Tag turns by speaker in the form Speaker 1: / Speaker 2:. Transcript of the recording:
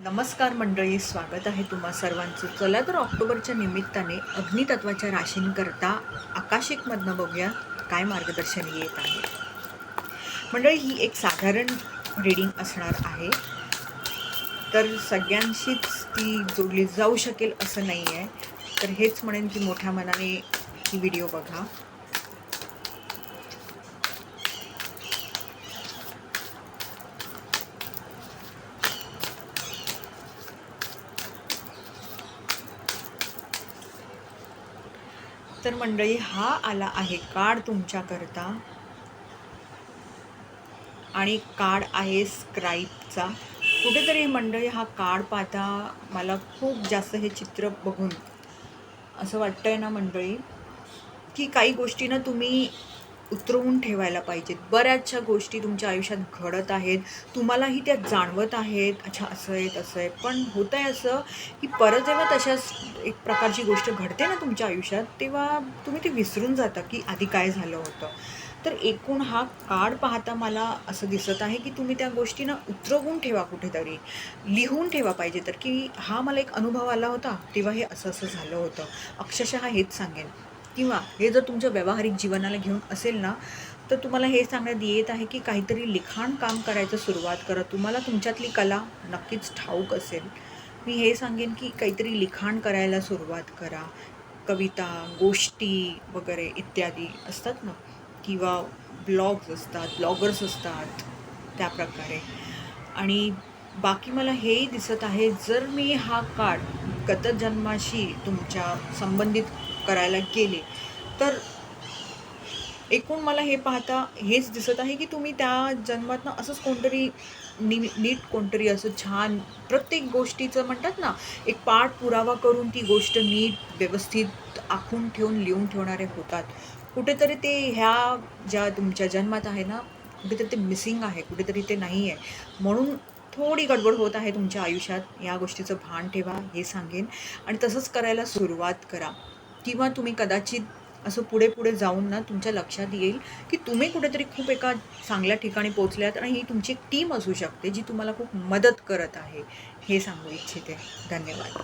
Speaker 1: नमस्कार मंडळी स्वागत आहे तुम्हा सर्वांचं. चला तर ऑक्टोबरच्या निमित्ताने अग्नितत्वाच्या राशींकरता आकाशिकमधनं बघूया काय मार्गदर्शन येत आहे. मंडळी ही एक साधारण रीडिंग असणार आहे. तर सगळ्यांशीच ती जोडली जाऊ शकेल असं नाही आहे तर हेच म्हणेन की मोठ्या मनाने ही व्हिडिओ बघा. तर मंडळी हा आला आहे कार्ड तुमच्याकरता. आणि कार्ड आहे स्क्राईबचा कुठेतरी मंडळी हा कार्ड पाहता मला खूप जास्त हे चित्र बघून असं वाटतं आहे ना मंडळी की काही गोष्टीनं तुम्ही उतरवून ठेवायला पाहिजेत. बऱ्याचशा गोष्टी तुमच्या आयुष्यात घडत आहेत. तुम्हालाही त्या जाणवत आहेत. अच्छा असं आहे तसं आहे. पण होतं आहे असं की परत जेव्हा तशाच एक प्रकारची गोष्ट घडते ना तुमच्या आयुष्यात तेव्हा तुम्ही ते विसरून जाता की आधी काय झालं होतं. तर एकूण हा कार्ड पाहता मला असं दिसत आहे की तुम्ही त्या गोष्टींना उतरवून ठेवा कुठेतरी. लिहून ठेवा पाहिजे. तर की हा मला एक अनुभव आला होता तेव्हा हे असं असं झालं होतं. अक्षरशः हेच सांगेन. किंवा हे जर तुमच्या व्यावहारिक जीवनाला घेऊन असेल ना तर तुम्हाला हे सांगण्यात येत आहे की काहीतरी लिखाण काम करायचं सुरुवात करा. तुम्हाला तुमच्यातली कला नक्कीच ठाऊक असेल. मी हे सांगेन की काहीतरी लिखाण करायला सुरुवात करा. कविता गोष्टी वगैरे इत्यादी असतात ना किंवा ब्लॉग्स असतात ब्लॉगर्स असतात त्या प्रकारे आणि बाकी मला हेही दिसत आहे जर मी हा काळ गतजन्माशी तुमच्या संबंधित करायला गेले. तर एकूण मला हे पाहता हेच दिसत आहे की तुम्ही त्या जन्मातनं असंच कोणतरी नी नीट कोणतरी असं छान प्रत्येक गोष्टीचं म्हणतात ना एक पाठ पुरावा करून ती गोष्ट नीट व्यवस्थित आखून ठेवून लिहून ठेवणारे होतात. कुठेतरी ते ह्या ज्या तुमच्या जन्मात आहे ना कुठेतरी ते मिसिंग आहे कुठेतरी ते नाही आहे म्हणून थोडी गडबड होत आहे तुमच्या आयुष्यात. या गोष्टीचं भान ठेवा हे सांगेन. आणि तसंच करायला सुरुवात करा. किंवा तुम्ही कदाचित असं पुढे पुढे जाऊन ना तुमच्या लक्षात येईल की तुम्ही कुठेतरी खूप एका चांगल्या ठिकाणी पोचल्यात आणि ही तुमची एक टीम असू शकते जी तुम्हाला खूप मदत करत आहे. हे सांगू इच्छिते. धन्यवाद.